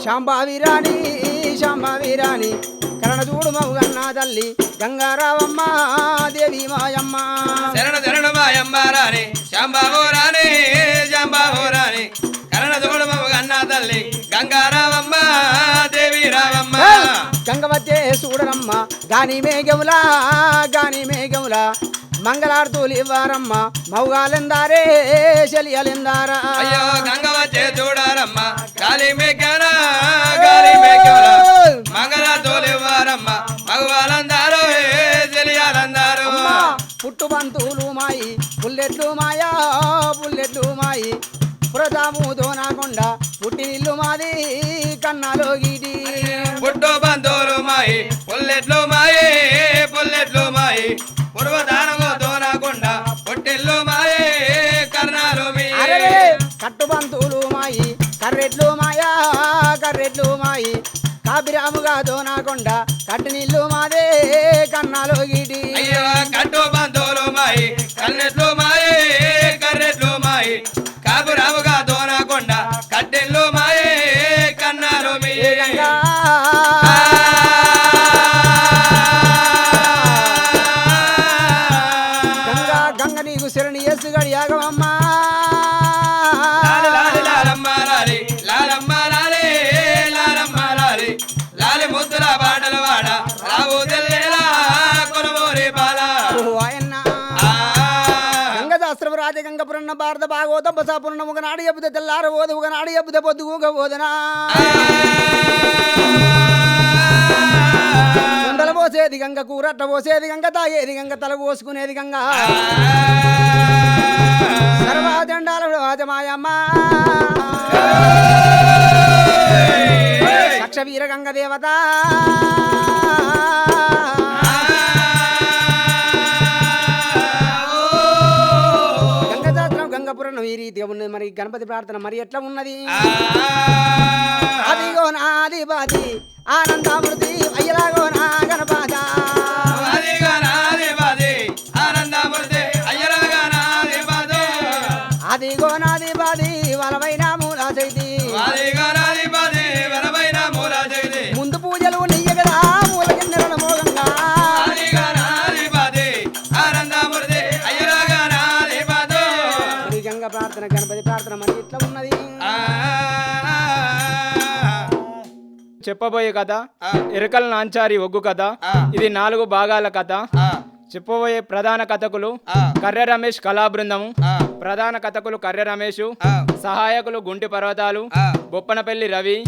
రాణి శాంబావి రాణి శాంబావి రాణి కరణ చూడు మౌగన్నా తల్లి గంగారావమ్మ దేవి మాయమ్మ. శరణ శరణ మాయమ్మ రాణి శాంబాబు రాణి శాంబాబు రాణి కరణ దూడమమ్మ కన్నా తల్లి గంగారామమ్మ దేవి రామమ్మ గంగవచ్చే చూడరమ్మ గాని మేఘములా గాని మేఘములా మంగళార్తులు ఇవ్వారమ్మ మౌగాలెందారే చెలియలెందారా అయ్యో గంగ వచ్చే చూడారమ్మ గాలి మేకనా గాలి మేకరా మంగళ తోలివారమ్మ మగవాళ్ళందారు తెలియాలందారు అమ్మా, పుట్టుబంతులు మాయి పుల్లెట్లు మాయా పుల్లెట్లు మాయి పురతాము దోనాకొండ పుట్టినిల్లు మాది కన్నాలో గీటి. పుట్టు బంధువులు మాయి పుల్లెట్లు మాయి పుల్లెట్లు మాయి. పూర్వదానము దోనకుండా పుట్టిల్లు మాయి కర్ణాలు కట్టుబంతులు మాయి కర్రెట్లు మాయా కర్రెట్లు మాయి. కాబిరాముగా దోనాకొండ కట్టినిల్లు మాదే కన్నాలో గీటి. అయ్యో కట్టు రాజగంగ పురన్న భారత భాగవత బసాపురణ ఒక నాడు చెబుతే తెల్లార ఓదు ఒక నాడు చెబుతే పొద్దుగూక ఓదనా కుండల పోసేది గంగ కూరట్ట పోసేది గంగ తాగేది గంగ తల పోసుకునేది గంగ. సర్వాజండాల రాజమాయమ్మ లక్ష వీర గంగ దేవత. పురాణం ఈ రీతిగా ఉన్నది. మరి గణపతి ప్రార్థన మరి ఎట్లా ఉన్నది? అదిగో నాదిపతి ఆనందమృతి అయ్యలాగో నా గణపాత. చెప్పబోయే కథ. ఎరకల నాంచారి ఒగ్గు కథ. ఇది నాలుగు భాగాల కథ చెప్పబోయే ప్రధాన కథకులు. కర్రె రమేష్ కళా బృందము ప్రధాన కథకులు కర్రె రమేష్ సహాయకులు గుంటి పర్వతాలు బొప్పనపల్లి రవి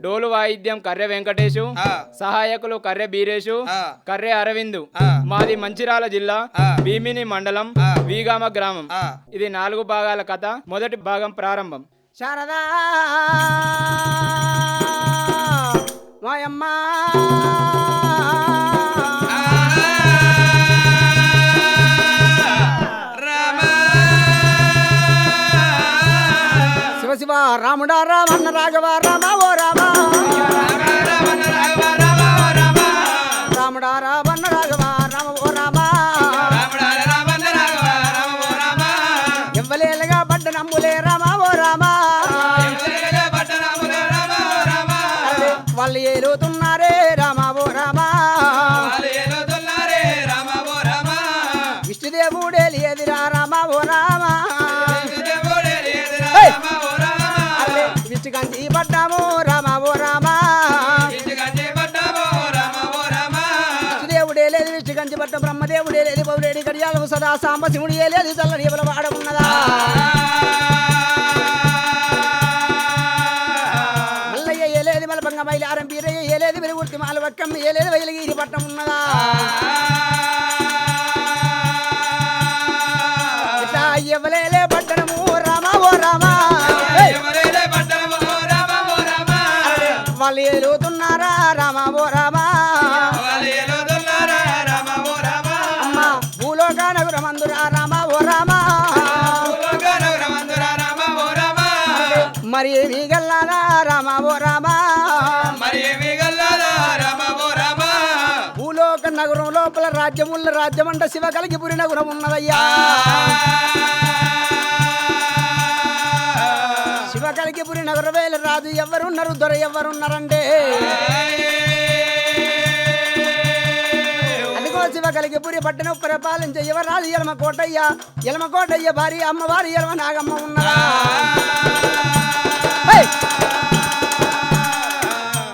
డోలు వాయిద్యం కర్రె వెంకటేశు. సహాయకులు కర్రె బీరేషు. కర్రె అరవింద్. మాది మంచిరాల జిల్లా. భీమిని మండలం. వీగామ గ్రామం. ఇది నాలుగు భాగాల కథ మొదటి భాగం ప్రారంభం శారదా మాయమ్మ శివ శివ రాముడా రామన్న రాఘవ సాంబ శివుడు ఏలేదు చల్లని ఎవలవాడ ఉన్నదా? మల్లయ్య ఏలేదు మలబంగ మైలారం బీరయ్య ఏలేదు వెలుగుర్తి మాలవక్కమ్మ ఏలేదు వైలగిరి పట్టం ఉన్నదా? ఎవలేలే పట్టణము రామ వాళ్ళు ఎదుగుతున్నారా రామ ఓ మరి ఏమి గల్లాదా రామా ఓ రామా మరి ఏమి గల్లాదా రామ ఓ రామ. భూలోక నగరం లోపల రాజ్యముల రాజ్యం అంట శివ కలిగి పురి నగరం ఉన్నదయ్యా శివ కలిగి పురి నగర వేల రాజు ఎవరున్నారు దొర ఎవరున్నారంటే శివ కలిగి పురి పట్టిన పరిపాలించే యువరాజు ఎలమ కోటయ్య ఎలమ కోటయ్య భార్య అమ్మవారి ఎలమ నాగమ్మ ఉన్నదా హే!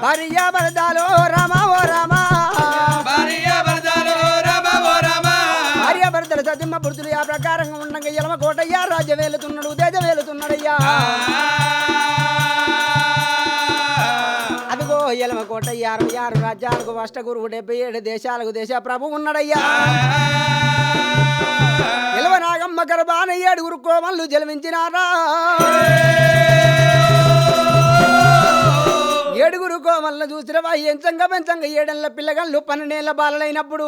భార్య భరతాలో రామా ఓ రామా. భార్య భర్తలు రామ ఓ రామ. భార్య భర్తల సతిమ్మ పురుషులు ఆ ప్రకారంగా ఉండగా ఎలమ కోటయ్య రాజ్యం వేలుతున్నాడు దేశ వేలుతున్నాడయ్యా అదిగో ఎలమ కోటయ్య అరవై ఆరు రాజ్యాలకు అష్ట గురువు డెబ్బై ఏడు దేశాలకు దేశ ప్రభు ఉన్నాడయ్యా. ఎలవ నాగమ్మ గర్భాన ఏడుగురు కోమల్లు జన్మించినారా. ఏడుగురు కోమల్ని చూసినవా? ఎంచంగా పెంచంగా ఏడెళ్ళ పిల్లగాళ్ళు పన్నెండేళ్ళ బాలలైనప్పుడు.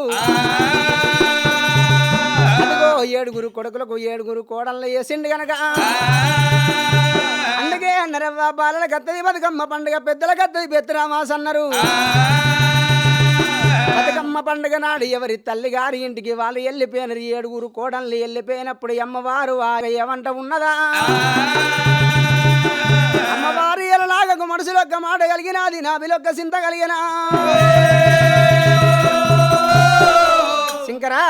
ఏడుగురు కొడుకులకు ఏడుగురు కోడళ్ళు వేసిండు గనక. అందుకే అన్నరవ్వ బాలల కత్తది బతుకమ్మ పండుగ పెద్దల కత్తది పెత్తరామాస్ అన్నారు. బతుకమ్మ పండుగ నాడు ఎవరి తల్లి గారి ఇంటికి వాళ్ళు వెళ్ళిపోయినారు? ఏడుగురు కోడళ్ళు వెళ్ళిపోయినప్పుడు అమ్మవారు ఆ ఏమంట ఉన్నదా? అమ్మవారు ఎలాగకు మనసులొక్క మాట కలిగినది నా బిలొక్క సింత కలిగిన. శంకరా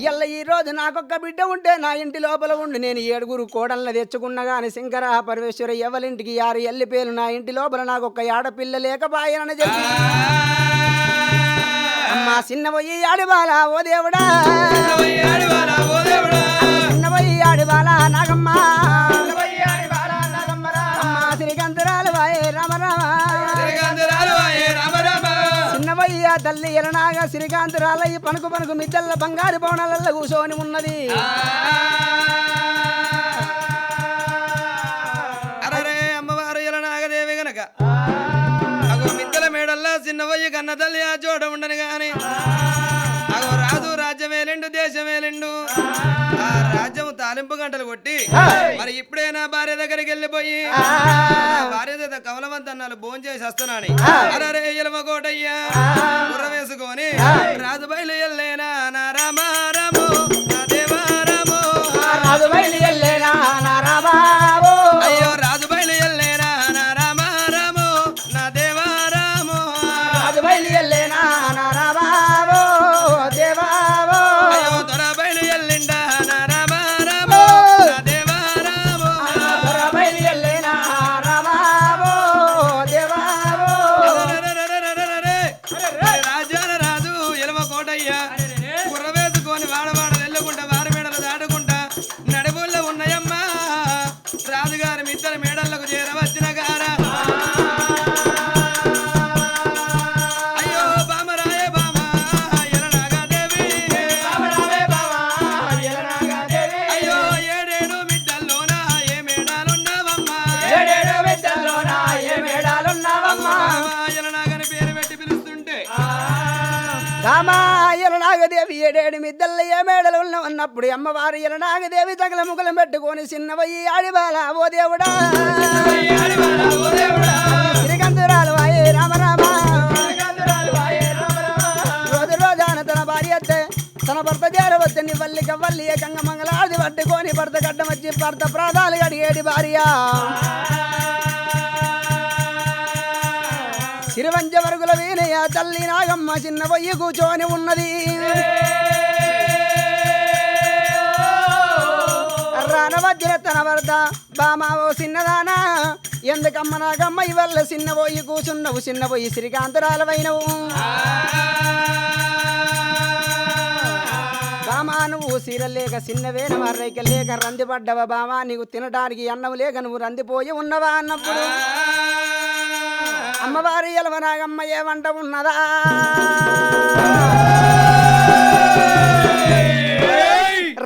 ఇయ్యాల ఈ రోజు నాకొక్క బిడ్డ ఉంటే నా ఇంటి లోపల ఉండి నేను ఏడుగురు కోడల్ని తెచ్చుకున్నా గాని శంకర పరమేశ్వర ఎవరింటికి యారు ఎల్లిపోయాను నా ఇంటి లోపల నాకు ఒక ఆడపిల్ల లేకపాయనని చెప్పి. అమ్మా చిన్న పోయి ఆడిబాల ఓ దేవుడా. ఆడివారా ఓ దేవుడా. చిన్న పోయి ఆడిబాల నాగమ్మ. చిన్నవయ్య తల్లి ఎలనాగా శ్రీకాంతరాలయ్య పనుకు పనుకు మిద్దల్ల బంగారు భవనాలలో కూర్చొని ఉన్నది. అరరే అమ్మవారు ఇలా నాగదేవి గనక. అగో మిద్దల మేడల్లా చిన్నవయ్య కన్న తల్లి ఆ చోట ఉండను గాని అగో రాజు రాజ్యమేలిండు దేశమేలిండు ఆ రాజ్యం తాలింపు గంటలు కొట్టి మరి ఇప్పుడైనా భార్య దగ్గరికి వెళ్ళిపోయి? భార్య చేత కమలవంత అన్నాలు భోజనం చేసి వస్తున్నాను అరే ఎలమకోటయ్యా కుర్ర వేసుకొని రాజుబయలు వెళ్ళేనా నారామా? ఉన్న ఉన్నప్పుడు అమ్మవారు ఎల నాగదేవి తగల ముగలం పెట్టుకొని చిన్నవయ్యి ఆడిబాల ఓ దేవుడా. శ్రీకంతురాలు వాయే రామ రోజు రోజాన తన భార్య అత్తే, తన భర్త చేరవద్ద నీ వల్లి కవ్వల్లి ఏకంగా మంగళాది పట్టుకొని భర్త గడ్డమచ్చి భర్త ప్రాధాలు అడిగేడి భార్య. సిరివంచ వరుగుల వీణయ్య తల్లి నాగమ్మ చిన్న పొయ్యి కూర్చొని ఉన్నది. రానవజ్ర తన భర్త బామా చిన్నదానా ఎందుకమ్మ నాగమ్మ ఇవల్ల చిన్న పోయి కూర్చున్నవు చిన్న పోయి శ్రీకాంతరాలవైనవు. బామా నువ్వు సీరలేక లేక చిన్నవేన మర్రైక లేక రందిపడ్డవ బామా నీకు తినడానికి అన్నం లేక నువ్వు రందిపోయి ఉన్నవా అన్నప్పుడు? అమ్మవారి ఎలవనాగమ్మ ఏమంట ఉన్నదా?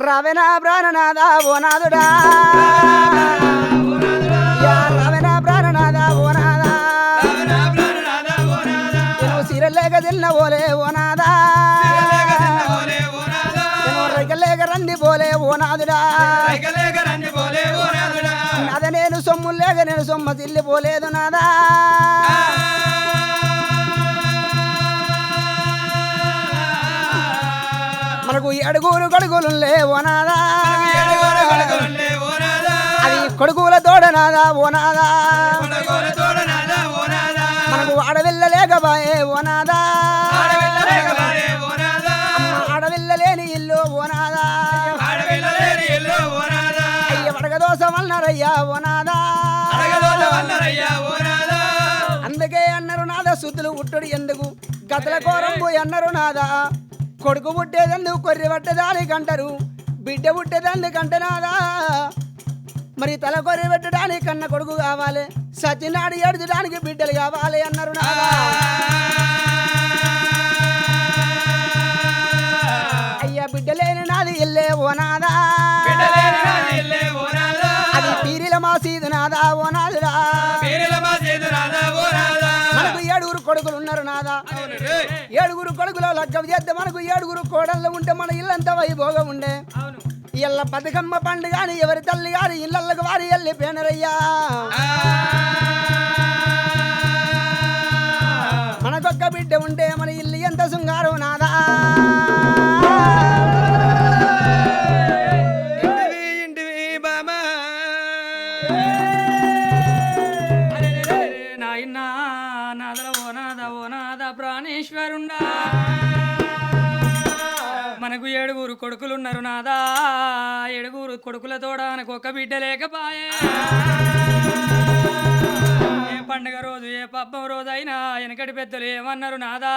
రవెనా ప్రాణనాథా ఓ నాదుడా యా రవెనా ఓ నాదా నువ్వు సిరలేక తిన్న ఓలే ఓ నాదా రైకలేక రండి పోలే ఓ నాదుడా నాద నేను సొమ్ము లేక నేను సొమ్మ తిల్లి పోలేదు నాదా. మనకు గడుగులు కొడుకులు అది కొడుకుల తోడనాదా ఓనాదా. మనకు ఆడవిల్లలేకబాయే ఓ ఓనాదా. అడవిల్ల లేని ఇల్లు ఓనాదా. అయ్య వడగదోసం అన్నారయ్యా ఓనాదా. అందుకే అన్నారు నాదా శుద్ధులు ఉట్టుడు ఎందుకు? గతల కోరంబు అన్నారు నాదా. కొడుకు పుట్టేదందుకు కొర్రె పట్టడానికి అంటారు బిడ్డ పుట్టేదానికి అంటే నాదా. మరి తల కొర్రె పెట్టడానికి కన్న కొడుకు కావాలి సచినాడు ఏడ్చడానికి బిడ్డలు కావాలి అన్నారు అయ్యా బిడ్డలేని నాది ఇల్లే ఓ లగ్గం చేస్తే మనకు ఏడుగురు కోడళ్ళు ఉంటే మన ఇల్లంతా వైభోగం ఉండే. ఇళ్ళ బతుకమ్మ పండు గాని ఎవరి తల్లి గాని ఇళ్ళకు వారి ఎల్లి పేనరయ్యా. మనకొక్క బిడ్డ ఉంటే మన ఇల్లు ఎంత శృంగారం నాదా ఏడుగురు కొడుకులున్నారు నాదా. ఏడుగురు కొడుకులతోడ నాకు ఒక బిడ్డ లేకపాయే. ఏ పండగ రోజు ఏ పబ్బం రోజు అయినా వెనకటి పెద్దలు ఏమన్నారు నాదా?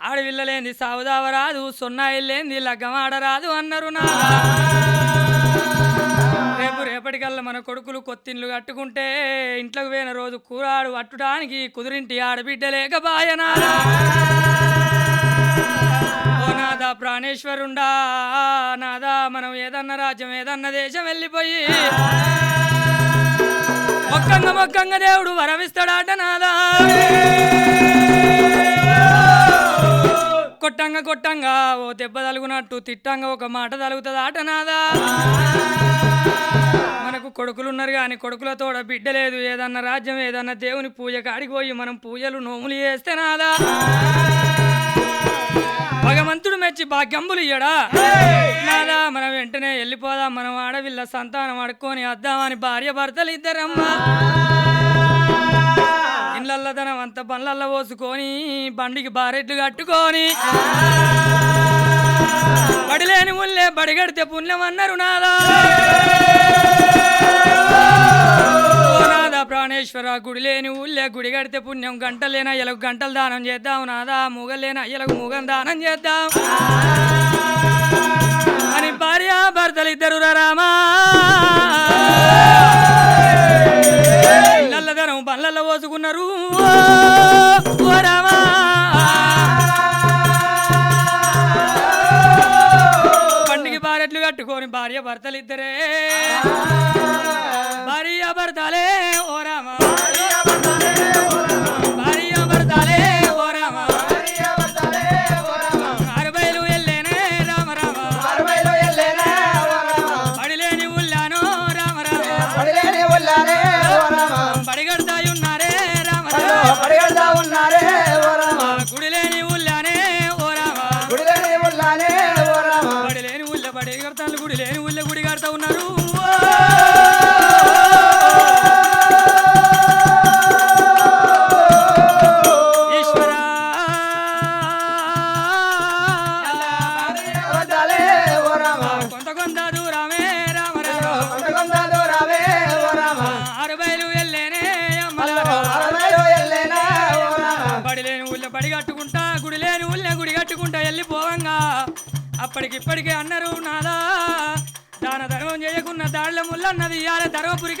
ఆడవిల్లలేంది సావుదావరాదు సున్నా ఇల్లేంది లగ్గమాడరాదు అన్నారు నాదా. రేపు రేపటికల్లా మన కొడుకులు కొత్తిండ్లు కట్టుకుంటే ఇంట్లోకి పోయిన రోజు కూరాడు అట్టుడానికి కుదిరింటి ఆడబిడ్డ లేకపాయనారా నాదా ప్రాణేశ్వరుండా. నాదా మనం ఏదన్న రాజ్యం ఏదన్న దేశం వెళ్ళిపోయి. మొక్కంగా మొక్కంగా దేవుడు వరమిస్తాడాట నాదా. కొట్టంగా కొట్టంగా ఓ దెబ్బ తలుగునట్టు తిట్టంగా ఒక మాట తలుగుతుందాట నాదా. మనకు కొడుకులు ఉన్నారు కానీ కొడుకులతోడ బిడ్డ లేదు. ఏదన్నా రాజ్యం ఏదన్నా దేవుని పూజ కాడికి పోయి మనం పూజలు నోములు చేస్తే నాదా. భగవంతుడు మెచ్చి భాగ్యంబులు ఇయ్యడా? నాదా మనం వెంటనే వెళ్ళిపోదాం. మనం ఆడవిల్ల సంతానం అడుక్కొని వద్దామని భార్య భర్తలు ఇద్దరమ్మా. ఇళ్ళల్లో ధనం అంత బండ్లల్లో పోసుకొని బండికి బారెట్లు కట్టుకొని. బడిలేని ముల్లే బడిగడితే పుణ్యం అన్నారు నాదా ప్రాణేశ్వర గుడి లేని ఊళ్ళే గుడి కడితే పుణ్యం. గంటలేనా ఎలకు గంటలు దానం చేద్దాం. నాదా మూగలేనా ఎలకు మూగం దానం చేద్దాం. అని భార్య భర్తలు ఇద్దరు రామా. నల్లదనం పనులలో పోసుకున్నారు. ఓ రామా. కట్టుకొని భార్య భర్తలు ఇద్దరే భార్య భర్తలే ఓ రామ.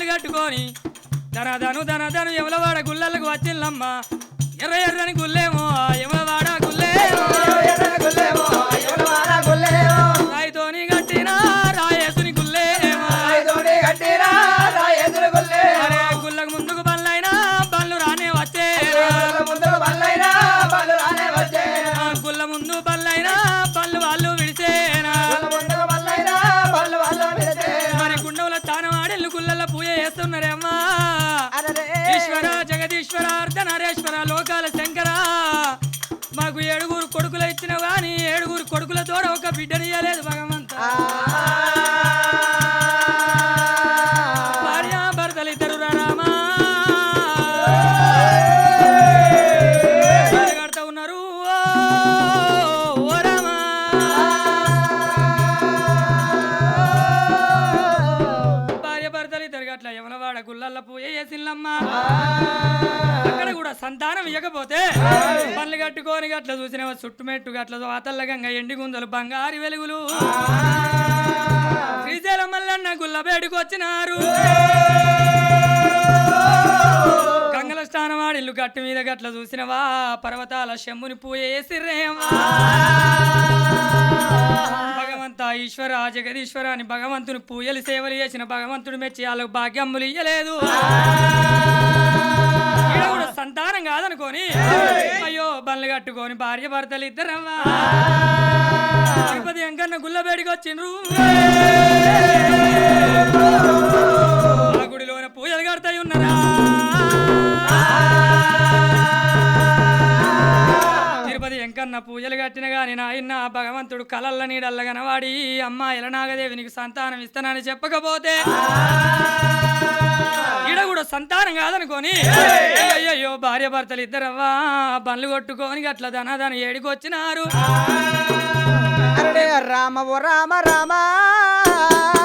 భర్తలు కట్టుకొని ధనధను ధనధను ఎవలవాడ గుళ్ళలకు వచ్చిల్లమ్మ. ఎర్ర ఎర్రని గుల్లేమో ఎవలవాడ యమలవాడ గుల్లేమో బిడ్డనియలేదు భగవంత. భార్య భర్తలు ఇద్దరు రామా. కడతా ఉన్నారు. ఓ, ఓ రామా. భార్య భర్తలు ఇద్దరు గట్ల యమనవాడ గుళ్ళల్ల పూజ చేసిల్లమ్మా. అక్కడ కూడా సంతానం ఇవ్వకపోతే పనులు కట్టుకొని గట్ల చుట్టుమెట్టు గట్ల వాతల్ల గంగ ఎండి గుందలు బంగారు వెలుగులు. శ్రీశైలం మల్లన్న గుల్ల బయటకు గంగల స్నానం ఆడిల్లు గట్టు మీద గట్ల చూసినవా? పర్వతాల శంభుని పూజ భగవంత ఈశ్వర జగదీశ్వర అని భగవంతుని పూజలు సేవలు చేసిన భగవంతుడు మెచ్చి వాళ్ళకు భాగ్యములు ఇయ్యలేదు. సంతానం కాదనుకోని. అయ్యో బండ్లు కట్టుకొని భార్య భర్తలు ఇద్దరమ్మా. తిరుపతి వెంకన్న గుల్లబేడికి వచ్చిండ్రు. ఆ గుడిలోన పూజలు కడతాయి ఉన్నారా. తిరుపతి వెంకన్న పూజలు కట్టిన గాని నాయన భగవంతుడు కలల్ల నీడల్ల కనవాడి అమ్మ ఎలనాగదేవి నీకు సంతానం ఇస్తానని చెప్పకపోతే. ఈడ కూడా సంతానం కాదనుకొని. అయ్యయ్యో భార్య భర్తలు ఇద్దరవ్వా బండ్లు కొట్టుకొని అట్లా ధనధన ఏడికొచ్చినారు. రామ ఓ రామ రామ రామ.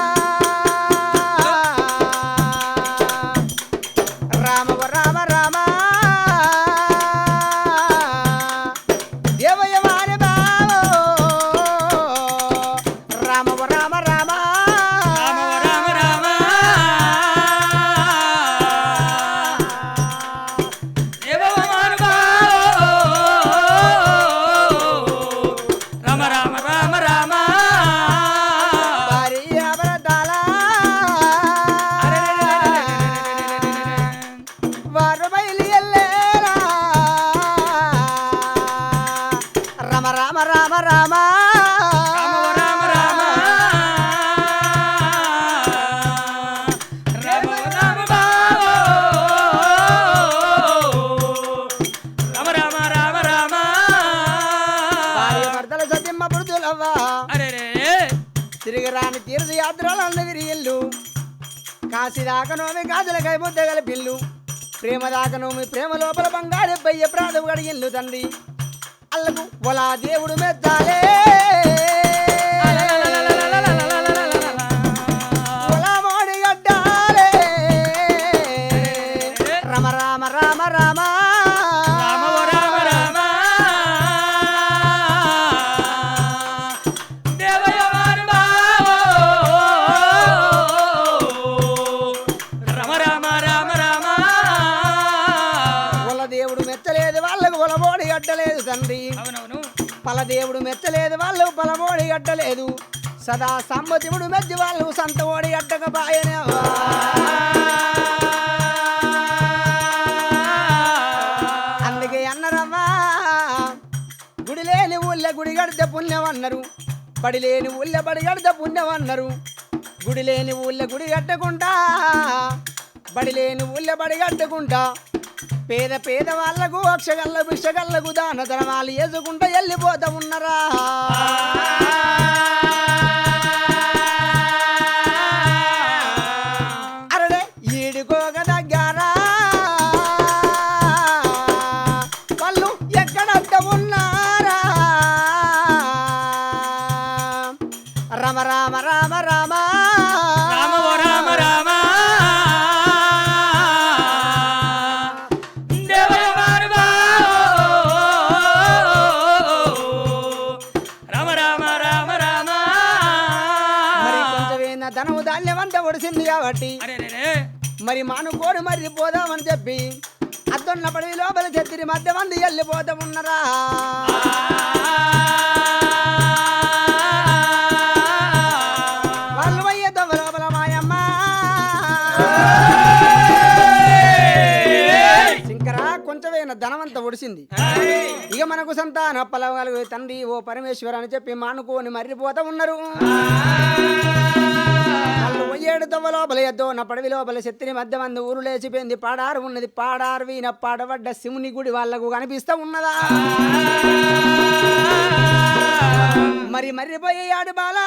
కాశీ దాకనోమి గాజులకై ముద్దగల పిల్లు ప్రేమ దాకనోమి ప్రేమ లోపల బంగారు బయ్య ప్రాణం గడిగిల్లు తండ్రి. అల్లకు ఒలా దేవుడు మెచ్చాలే ఒలమోడి గడ్డలేదు తండ్రి. అవునవును. పలదేవుడు మెచ్చలేదు వాళ్ళు పలమోడి గడ్డలేదు సదా సంబతివుడు మెచ్చి వాళ్ళు సంత ఓడి గడ్డక పాయనే అందుకే అన్నరమ్మా గుడి లేని ఊళ్ళో గుడి గడితే పుణ్యం అన్నారు బడి లేని ఊళ్ళో బడి గడితే పుణ్యం అన్నారు గుడి లేని ఊళ్ళో గుడి కట్టకుండా బడి లేని ఊళ్ళో బడి కట్టకుండా పేద పేద వాళ్ళకు అక్షగల్ల బిక్షగల్లకు దాన ధనమాలు వేసుకుంటూ వెళ్ళిపోతా ఉన్నరా. ఒడిసింది కాబట్టి. మరి మానుకోడు మరి పోదామని చెప్పి అద్దొన్న పడవి లోపల చెత్తిరి మధ్య మంది వెళ్ళిపోతా ఉన్నరా. వాళ్ళు అయ్యే దొంగ లోపల మాయమ్మ. శంకరా కొంచెమైన ధనమంతా ఒడిసింది. ఇక మనకు సంతాన పలవగలుగు తండ్రి ఓ పరమేశ్వర అని చెప్పి మానుకోని మర్రిపోతా ఉన్నారు. పోయేడు దొవ్వ లోపల ఎద్దో నా పడవి లోపల శక్తిని మధ్య మంది ఊరు లేచిపోయింది. పాడారు ఉన్నది పాడారు వీణ పాడబడ్డ శివుని గుడి వాళ్ళకు కనిపిస్తా ఉన్నదా? మరి మర్రిపోయాడు బాల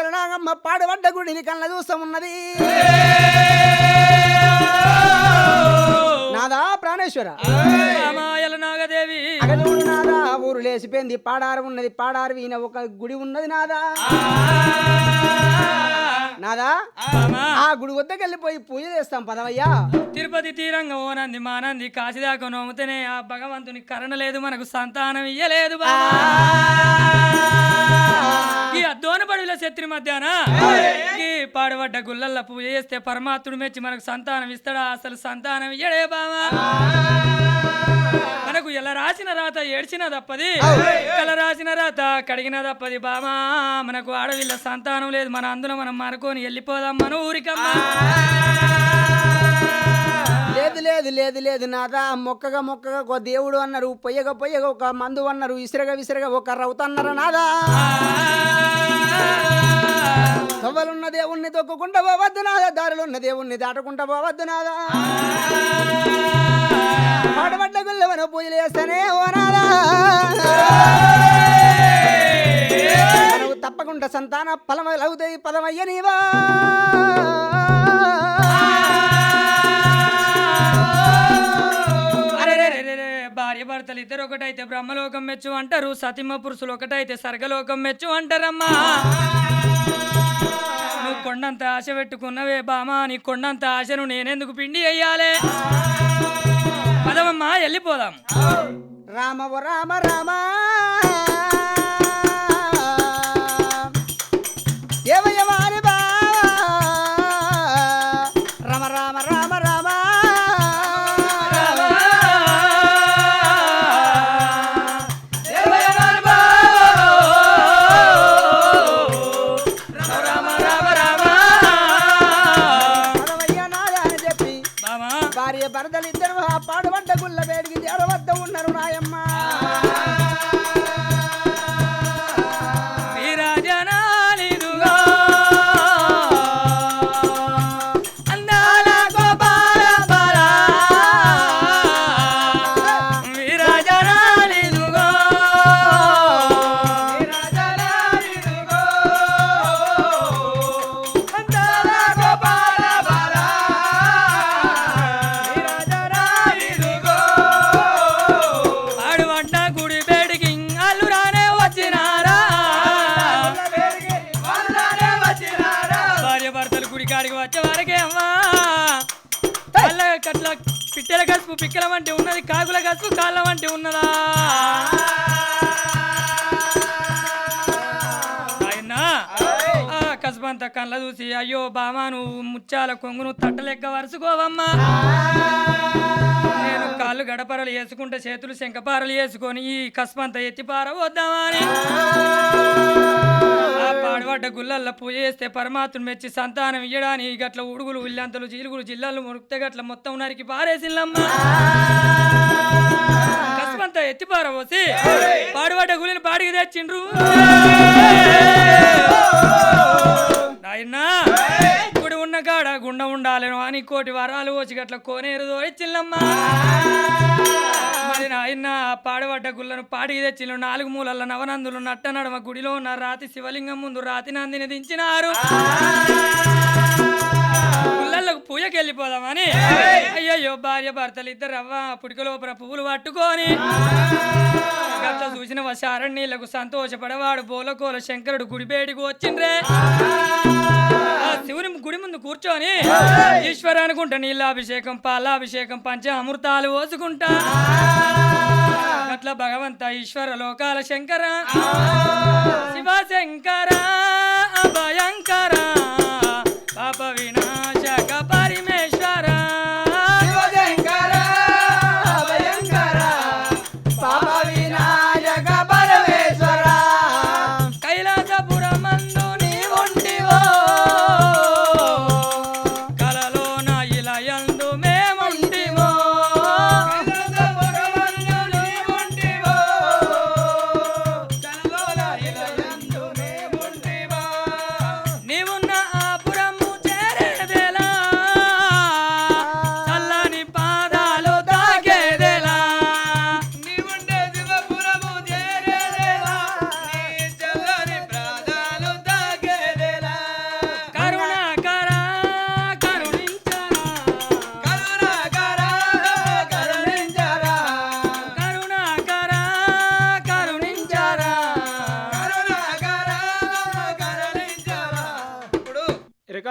ఎలనాగమ్మ పాడబడ్డ గుడిని కళ్ళ చూస్తా ఉన్నది. నాదా ప్రాణేశ్వర? నాగదేవి నాదా ఊరు లేచిపోయింది పాడారు ఉన్నది పాడారు వీణ ఒక గుడి ఉన్నది నాదా? నాదా? ఆ గుడి వద్దకు వెళ్ళిపోయి పూజ చేస్తాం పదవయ్యా. తిరుపతి తీరంగా ఓనంది మానంది కాశీదాకా నోముతేనే ఆ భగవంతుని కరణ లేదు మనకు సంతానం ఇయ్యలేదు బాబా. ఈ అద్దోన బడుల శత్రి మధ్యాన? ఈ పాడుబడ్డ గుల్లల్ల పూజ చేస్తే పరమాత్ముడు మెచ్చి మనకు సంతానం ఇస్తాడా? అసలు సంతానం ఇయ్యడే బావా మనకు ఎలా రాసిన రాత ఏడ్చిన తప్పది. ఎలా రాసిన రాత కడిగిన తప్పది బామా. మనకు ఆడవిల్ల సంతానం లేదు. మన అందులో మనం మనుకొని వెళ్ళిపోదాం మన ఊరికమ్మా. లేదు లేదు లేదు లేదు నాదా. మొక్కగా మొక్కగా ఒక దేవుడు అన్నారు. పొయ్యగా పొయ్యగా ఒక మందు అన్నారు. విసిరగా విసిరగా ఒక రౌత అన్నారు నాదా. తవ్వలున్న దేవుణ్ణి తొక్కుకుంటా పోవద్దు నాదా. దారులున్న దేవుణ్ణి దాటుకుంటా పోవద్దు నాదా. పాడబడ్డ గుల్లవన పూజలు చేస్తానే ఓ నాదా. తప్పకుండా సంతాన ఫలం అవుతాయి పదమయ్య నీవా. భార్య భర్తలు ఇద్దరు ఒకటైతే బ్రహ్మలోకం మెచ్చు అంటారు సతిమ పురుషులు ఒకటైతే సర్గలోకం మెచ్చు అంటారమ్మా. నువ్వు కొండంత ఆశ పెట్టుకున్నవే బామా నీ కొండంత ఆశను నేనెందుకు పిండి అయ్యాలే పదమమ్మా వెళ్ళిపోదాం. రామ రామ రామా. కాకుల కసుపు వంటి ఉన్నదా? కళ్ళ చూసి అయ్యో బామా నువ్వు ముచ్చాల కొంగును తట్టలెక్క వరుసుకోవమ్మా. నేను కాళ్ళు గడపరలు వేసుకుంటే చేతులు శంకపారలు వేసుకొని ఈ కస్మంత ఎత్తి పారవద్దామా ఆ పాడుబడ్డ గుళ్ళల్లో పూజ చేస్తే పరమాత్ముడు మెచ్చి సంతానం ఇయ్యడానికి గట్ల ఉడుగులు ఉల్లంతలు జీలుగులు జిల్లాలు మురికితే గట్ల మొత్తం నరికి పారేసిల్లమ్మా కస్పంత ఎత్తి పారవోసి పాడుబడ్డ గుళ్ళని పాడికి తెచ్చిండ్రు. నాయనా. గుడి ఉన్న కాడ గుండ ఉండాలను అని కోటి వరాలు వచ్చి గట్ల కోనేరు దోడిచ్చిల్లమ్మా మరి నాయన పాడబడ్డ గుళ్ళను పాడికి తెచ్చిన నాలుగు మూలల నవనందులు నట్ట నడమ గుడిలో ఉన్న రాతి శివలింగం ముందు రాతి నందిని దించినారు. గుళ్ళకు పూజకి వెళ్ళిపోదామని అయ్యయ్యో భార్య భర్తలు ఇద్దరు అవ్వ పుడిక లోపల పువ్వులు పట్టుకొని. గట్ల చూసిన వశారణ్యులకు సంతోషపడవాడు బోలకోల శంకరుడు గుడిబేడికి వచ్చిండ్రే. ఆ శివుని గుడి ముందు కూర్చొని ఈశ్వర అనుకుంటా నీళ్ళాభిషేకం పాలాభిషేకం పంచ అమృతాలు పోసుకుంటా. అట్లా భగవంత ఈశ్వర లోకాల శంకర. శివ శంకర భయంకరా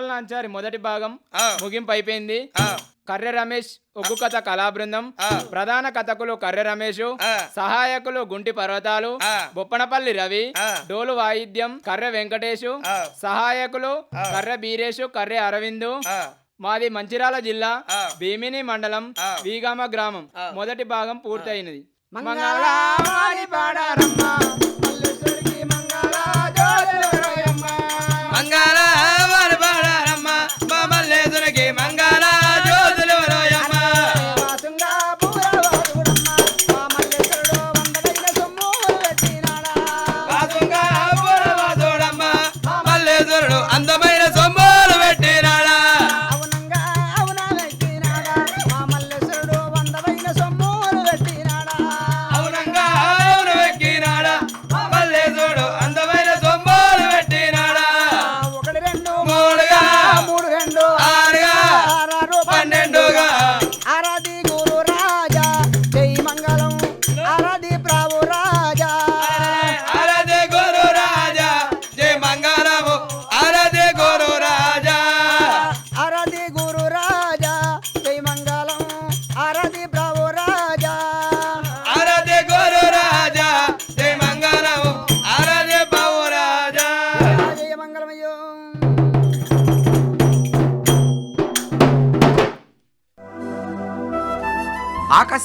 ఇరకల్ నాంచారి మొదటి భాగం. ముగింపు అయిపోయింది కర్రె రమేష్ ఒగ్గు కథ కళా బృందం ఆ. ప్రధాన కథకులు కర్రె రమేష్. సహాయకులు గుంటి పర్వతాలు. బొప్పనపల్లి రవి. డోలు వాయిద్యం కర్రె వెంకటేషు ఆ. సహాయకులు కర్రె బీరేషు కర్రె అరవిందు మాది మంచిర్యాల జిల్లా. భీమిని మండలం. వీగామ గ్రామం. మొదటి భాగం పూర్తయినది మంగళవారి